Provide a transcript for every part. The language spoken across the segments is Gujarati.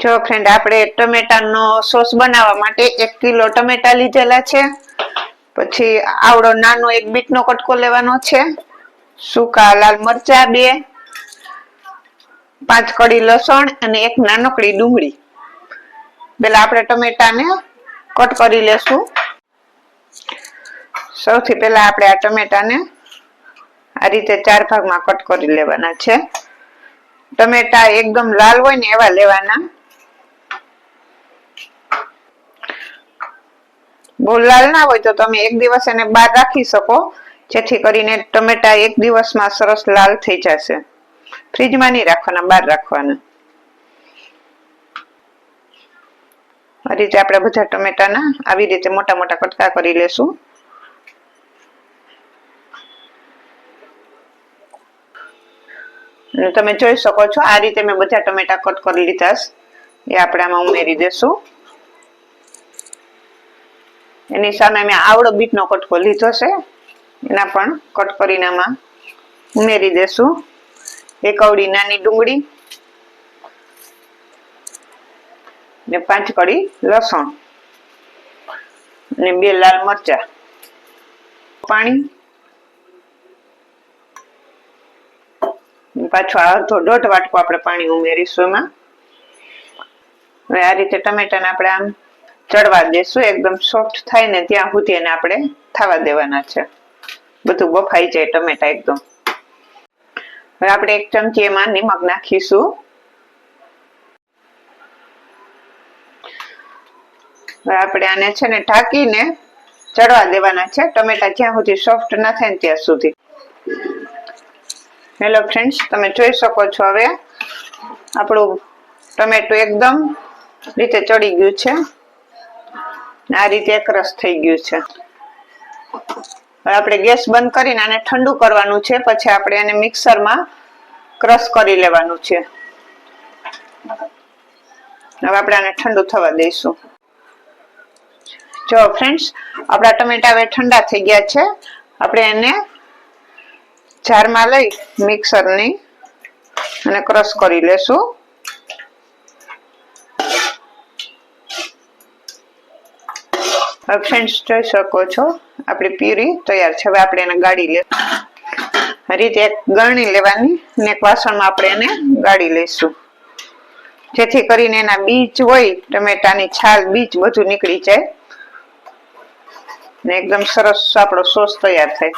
જો ફ્રેન્ડ આપણે ટમેટાનો સોસ બનાવવા માટે એક કિલો ટમેટા લીધેલા છે. પછી આવડો નાનો એક બીટનો કટકો લેવાનો છે. સૂકા લાલ મરચા બે, પાંચ કડી લસણ અને એક નાનકડી ડુંગળી. પેલા આપણે ટમેટાને કટ કરી લેશું. સૌથી પહેલા આપણે આ ટમેટાને આ રીતે ચાર ભાગમાં કટ કરી લેવાના છે. ટમેટા એકદમ લાલ હોય ને એવા લેવાના. બહુ લાલ ના હોય તો તમે એક દિવસ એને બહાર રાખી શકો. જેથી કરીને ટમેટા એક દિવસમાં સરસ લાલ થઈ જશે. ફ્રીજમાં નહીં રાખવાના, બહાર રાખવાના. આ રીતે આપણે બધા ટમેટાના આવી રીતે મોટા મોટા કટકા કરી લેશું. તમે જોઈ શકો છો, આ રીતે મેં બધા ટમેટા કટ કરી લીધા એ આપણે આમાં ઉમેરી દેશું. એની સામે મેં આવડો બીટનો કટકો લીધો છે. એના પણ કટ કરીને આમાં ઉમેરી દેશું. એક અવડી નાની ડુંગળી ને પાંચ કડી લસણ ને બે લાલ મરચા. પાણી પાછો અડધો દોઢ વાટકો આપણે પાણી ઉમેરીશું એમાં. હવે આ રીતે ટમેટાને આપણે આમ ચડવા દેશું. એકદમ સોફ્ટ થાય ને ત્યાં સુધી એને આપણે થવા દેવાના છે. બધું બફાઈ જાય, ટમેટા એકદમ. હવે આપણે એક ચમચી એમાં નિમક નાખીશું. હવે આપણે આને છે ને ઢાંકીને ચડવા દેવાના છે. ટમેટા જ્યાં સુધી સોફ્ટ ના થાય ને ત્યાં સુધી. હેલો ફ્રેન્ડ્સ તમે જોઈ શકો છો હવે આપણું ટમેટું એકદમ રીતે ચડી ગયું છે. આ રીતે એકરસ થઈ ગયું છે. આપણે ગેસ બંધ કરીને આને ઠંડુ કરવાનું છે. પછી આપણે એને મિક્સરમાં ક્રશ કરી લેવાનું છે. હવે આપણે આને ઠંડુ થવા દઈશું. જો ફ્રેન્ડ્સ, આપણા ટમેટા હવે ઠંડા થઈ ગયા છે. આપણે એને જારમાં લઈ મિક્સરની અને ક્રશ કરી લેશું. હવે ફ્રેન્ડ્સ જોઈ શકો છો. આપણી પ્યુરી તૈયાર છે. હવે આપણે એને ગાળી લે રીતે એક ગળણી લેવાની ને એક વાસણમાં આપણે એને ગાળી લઈશું. જેથી કરીને એના બીજ હોય, ટમેટાની છાલ, બીજ બધું નીકળી જાય. ને એકદમ સરસ આપણો સોસ તૈયાર થાય.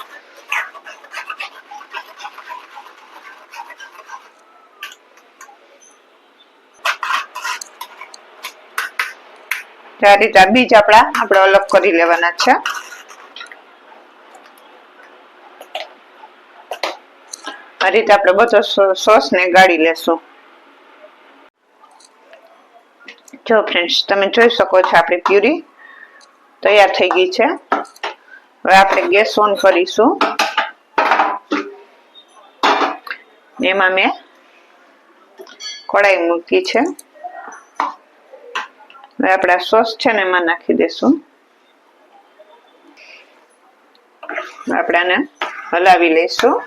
આ રીતે આ બીજ આપણા આપણે અલગ કરી લેવાના છે. આ રીતે આપણે બધો સોસ ને ગાળી લેશું. જો ફ્રેન્ડ્સ તમે જોઈ શકો છો આપણી પ્યુરી તૈયાર થઈ ગઈ છે. હવે આપણે ગેસ ઓન કરીશું. એમાં મેં કડાઈ મૂકી છે. હવે આપણે સોસ છે ને એમાં નાખી દેશું. આપણે આને હલાવી લઈશું.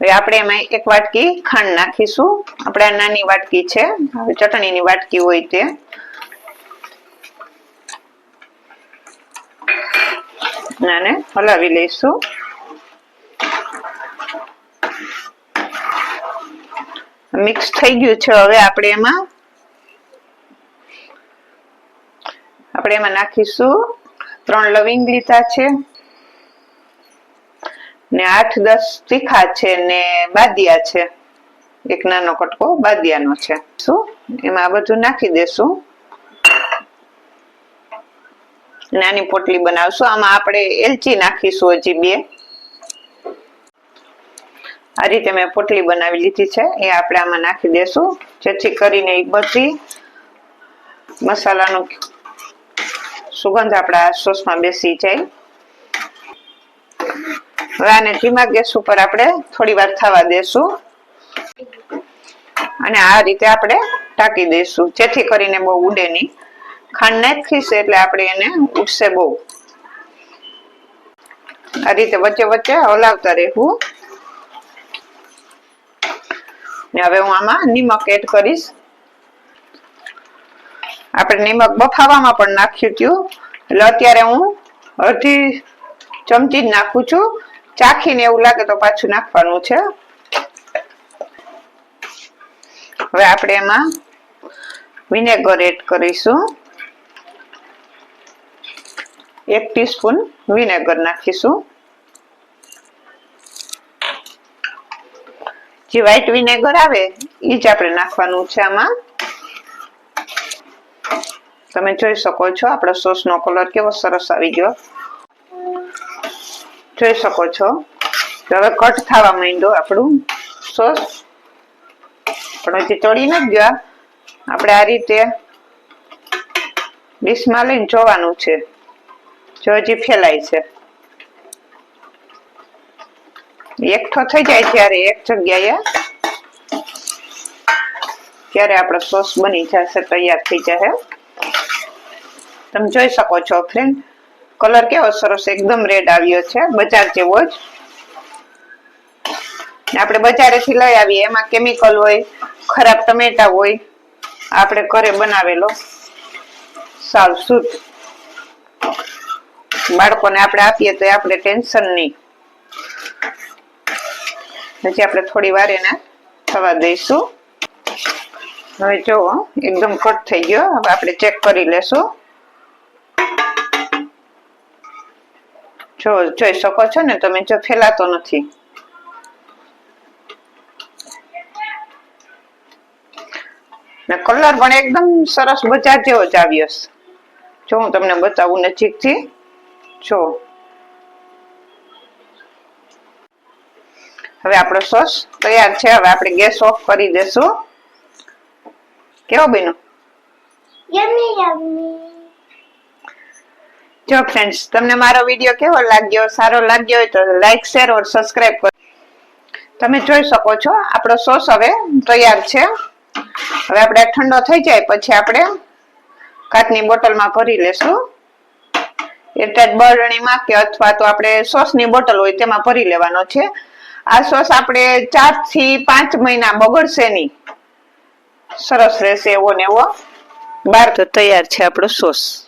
હવે આપણે એમાં એક વાટકી ખાંડ નાખીશું. આપણે નાની વાટકી છે. હવે ચટણીની વાટકી હોય તે. નાને હલાવી લઈશું. મિક્સ થઈ ગયું છે હવે આપણે એમાં. આપણે એમાં નાખીશું. ત્રણ લવિંગ લીધા છે. ને આઠ, દસ તીખા છે ને બાદિયા છે. એક નાનો કટકો બાદિયાનો છે. શું? એમાં આ બધું નાખી દેશું. નાની પોટલી બનાવશું. આમાં આપણે એલચી નાખીશું હજી બે. આ રીતે મેં પોટલી બનાવી લીધી છે. એ આપણે આમાં નાખી દેશું. જેથી કરીને એ બધી મસાલાનો સુગંધ આપણા સોસમાં બેસી જાય. હવે આને ધીમા ગેસ ઉપર આપણે થોડી વાર થવા દેશું. અને આ રીતે આપણે ટાંકી દઈશું જેથી કરીને બહુ ઉડે નહીં. ખાંડ નાખીશ એટલે આપણે એને ઉડશે બહુ. આ રીતે વચ્ચે વચ્ચે હલાવતા રહેવું. ને હવે હું આમાં નિમક એડ કરીશ. આપણે નિમક બફાવામાં પણ નાખ્યું હતું. એટલે અત્યારે હું અડધી ચમચી જ નાખું છું. ચાખીને એવું લાગે તો પાછું નાખવાનું છે. હવે આપણે એમાં વિનેગર એડ કરીશું. એક ટીસ્પૂન વિનેગર નાખીશું. જે વ્હાઈટ વિનેગર આવે એ જ આપણે નાખવાનું છે આમાં. તમે જોઈ શકો છો, આપણો સોસ નો કલર કેવો સરસ આવી ગયો. જોઈ શકો છો. હવે કટ થવા માંડ્યો આપણું સોસ. પણ હજી ચડી નથી ગયા આપણે આ રીતે ડીશમાં લઈને જોવાનું છે. જો હજી ફેલાય છે. એકઠો થઈ જાય ત્યારે એક જગ્યાએ. ત્યારે આપણો સોસ બની જશે, તૈયાર થઈ જશે. તમે જોઈ શકો છો ફ્રેન્ડ કલર કેવો સરસ એકદમ રેડ આવ્યો છે, બજાર જેવો જ. આપણે બજારેથી લઈ આવીએ, એમાં કેમિકલ હોય, ખરાબ ટમેટા હોય, આપણે ઘરે બનાવેલો. સાવ શુદ્ધ. બાળકોને આપણે આપીએ તો આપણે ટેન્શન નહીં. હજી આપણે થોડી વાર એને થવા દઈશું. હવે જો, એકદમ કટ થઈ ગયો. હવે આપણે ચેક કરી લેશું. જો, જોઈ શકો છો ને તમે, જો ફેલાતો નથી. ને કલર પણ એકદમ સરસ બજાર જેવો જ આવ્યો જો, હું તમને બતાવું નજીકથી. જો. હવે આપણો સોસ તૈયાર છે. હવે આપણે ગેસ ઓફ કરી દેશું. કેવો બન્યો. જો ફ્રેન્ડ્સ તમને મારો વીડિયો કેવો લાગ્યો? સારો લાગ્યો હોય તો લાઈક શેર ઓર સબસ્ક્રાઇબ કરો. તમે જોઈ શકો છો આપણો સોસ હવે તૈયાર છે. હવે આપણે ઠંડો થઈ જાય પછી આપણે કાચની બોટલમાં ભરી લેશું. એરટાઈટ બરણીમાં કે અથવા તો આપણે સોસની બોટલ હોય તેમાં ભરી લેવાનો છે. આ સોસ આપણે ચારથી પાંચ મહિના બગડશે નહીં. સરસ રહેશે એવો ને એવો. બાર તો તૈયાર છે આપણો સોસ.